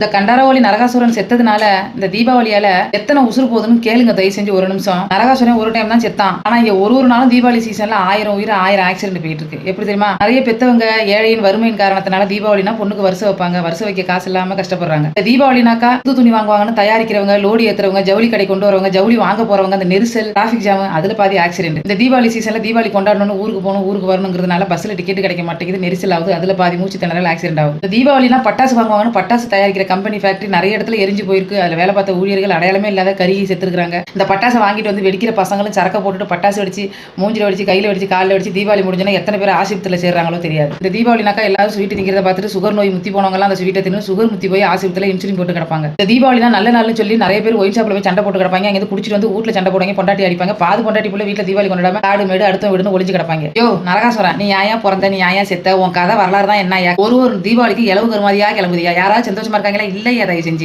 இந்த கண்டரவழி நரகாசுரன் செத்ததுனால இந்த தீபாவளியால எத்தனை உசுறு போகுதுன்னு கேளுங்க தயவு செஞ்சு ஒரு நிமிஷம். நரகாசுரன் ஒரு டைம் தான் செத்தான். ஆனா இங்க ஒரு ஒரு நாளும் தீபாவளி சீசன்ல ஆயிரம் உயிர் ஆயிரம் ஆக்சிடென்ட் போயிட்டு இருக்கு. எப்படி தெரியுமா? நிறைய பெத்தவங்க ஏழையின் வறுமையின் காரணத்தினால தீபாவளினா பொண்ணுக்கு வருஷம் வைப்பாங்க. வருஷம் வைக்க காசு இல்லாம கஷ்டப்படுறாங்க. இந்த தீபாவளினாக்கா புது துணி வாங்குவாங்கன்னு தயாரிக்கிறவங்க லோடி ஏத்துறவங்க ஜவுளி கடை கொண்டு வரவங்க ஜவுளி வாங்க போறவங்க அந்த நெரிசல் டிராபிக் ஜாம் அதுல பாதி ஆக்சிடென்ட் இந்த தீபாவளி சீசன்ல தீபாவளி கொண்டாடணும்னு ஊருக்கு போகணும் ஊருக்கு வரணுங்கிறதுனால பஸ்ல டிக்கெட் கிடைக்க மாட்டேங்குது நெரிசல் ஆகுது அதுல பாதி மூச்சு திணறல் ஆக்சிடென்ட் ஆகுது. இந்த தீபாவளினா பட்டாசு வாங்குவாங்கன்னு பட்டாசு தயாரிக்கிற கம்பெனி ஃபேக்ட்ரி நிறைய இடத்துல எரிஞ்சு போயிருக்கு. அதில் வேலை பார்த்த ஊழியர்கள் அடையாளமே இல்லாத கருகி செத்துருக்காங்க இந்த பட்டாசை வாங்கிட்டு வந்து வெடிக்கிற பசங்களும் சரக்க போட்டுட்டு பட்டாசு வெடிச்சு மூஞ்சில் வெடிச்சு கையில் வெடிச்சு காலில் வெடிச்சு தீபாவளி முடிஞ்சோன்னா எத்தனை பேர் ஆசிபத்தில் சேர்றாங்களோ தெரியாது. இந்த தீபாவளினாக்கா எல்லாரும் ஸ்வீட் திங்கிறத பார்த்துட்டு சுகர் நோய் முத்தி போனவங்கலாம் அந்த ஸ்வீட்டை தின்னு சுகர் முத்தி போய் ஆசிபத்தில் இன்சுலின் போட்டு கிடப்பாங்க. இந்த தீபாவளினா நல்ல நாள்னு சொல்லி நிறைய பேர் ஒயின் ஷாப்பில் போய் சண்டை போட்டு கிடப்பாங்க. அங்கே குடிச்சிட்டு வந்து வீட்டில் சண்டை போடுவாங்க பொண்டாட்டி அடிப்பாங்க. பாது பொண்டாட்டி போல வீட்டில் தீபாவளி கொண்டாடாம காடு மேடு அடுத்த வீடுன்னு ஒளிஞ்சு கிடப்பாங்க. யோ நரகாசுரன் நீ யாயா பிறந்த நீ யாயா செத்த? உன் கதை வரலாறு தான் என்ன ஒரு ஒரு தீபாவளிக்கு இளவு கருமாதியா கிளம்புதியா? யாராவது சந்தோஷமா இருக்காங்களா இல்லை அதை செஞ்சு?